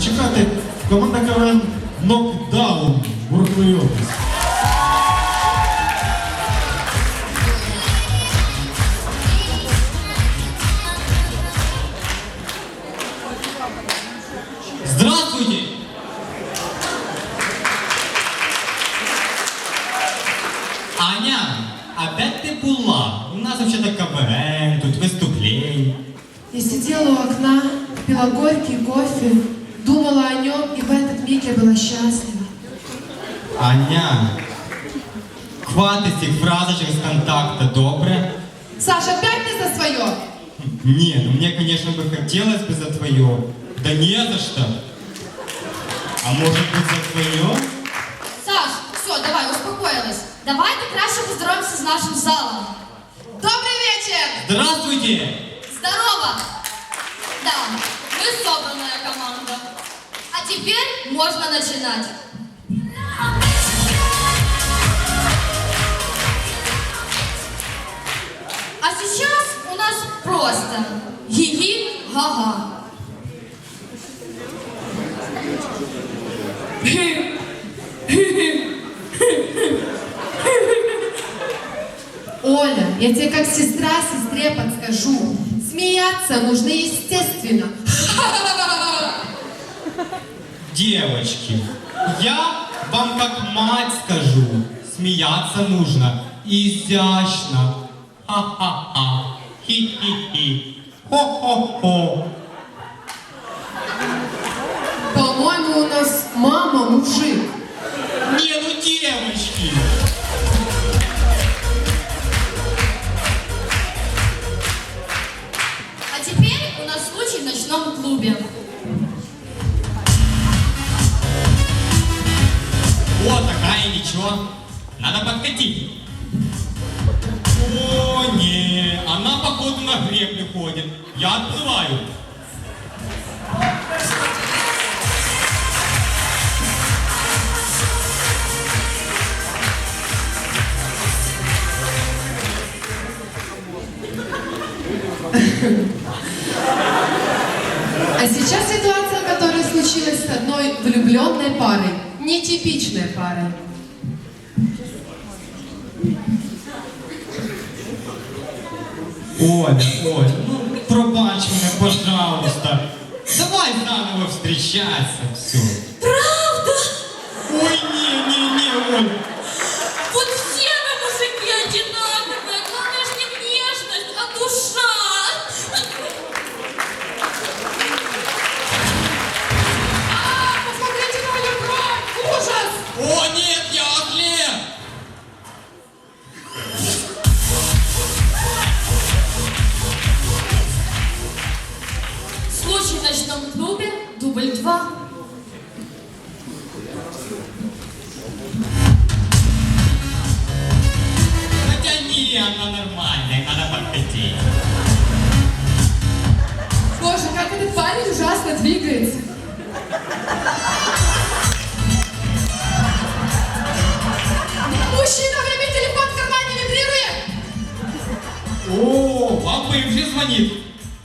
чекати. Команда КВН Нокдаун Бурхової області. Здравствуйте! Аня, опять ты була? У нас вообще-то КВН, тут выступление. Я сидела у окна, пила горький кофе, думала о нем, и в этот миг я была счастлива. Аня, хватит этих фразочек с контакта, добре? Саша, опять ты за свое? Не, ну мне, конечно, бы хотелось бы за твое. Да не за что. А может быть за твое? Саш, все, давай, успокоилась. Давайте краще поздороваемся с нашим залом. Добрый вечер! Здравствуйте! Здорово! Да, мы собранная команда. А теперь можно начинать. А сейчас у нас просто гиги-гага. Оля, я тебе как сестра сестре подскажу. Смеяться нужно естественно. Девочки, я вам как мать скажу, смеяться нужно изящно. Ха-ха-ха, хи-хи-хи, хо-хо-хо. По-моему, у нас мама мужик. Не, ну девочки! Ничего. Надо подкатить. О, не, она походу на греблю ходит. Я отплываю. А сейчас ситуация, которая случилась с одной влюбленной парой. Нетипичной парой. Оля, Оля, ну пробачь меня, пожалуйста. Давай заново встречаться, все.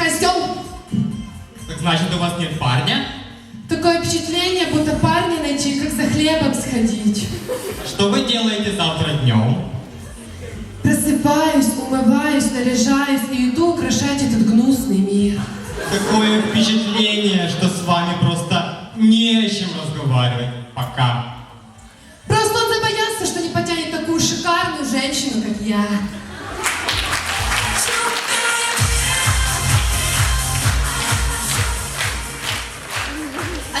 Козел! Так значит, у вас нет парня? Такое впечатление, будто парня найти, как за хлебом сходить. Что вы делаете завтра днем? Просыпаюсь, умываюсь, наряжаюсь и иду украшать этот гнусный мир. Такое впечатление, что с вами просто не о чем разговаривать. Пока. Просто он забоялся, что не потянет такую шикарную женщину, как я.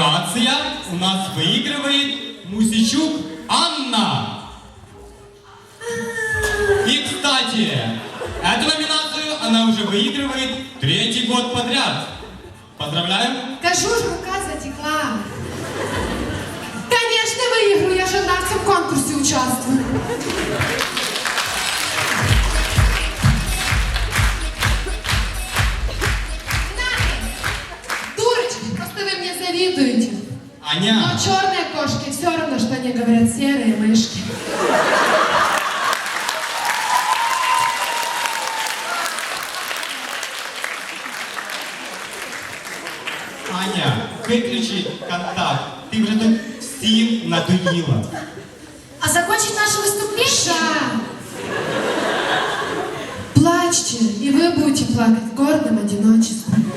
Грация у нас выигрывает Музичук Анна. И, кстати, эту номинацию она уже выигрывает третий год подряд. Поздравляем! Кажу ж, рука затекла. Конечно, выиграю, я же на всем конкурсе участвую. Но Аня, черные кошки все равно, что они говорят серые мышки. Аня, выключи контакт. Ты уже тут всем надуила. А закончить наше выступление? Ша! Плачьте, и вы будете плакать в гордом одиночестве.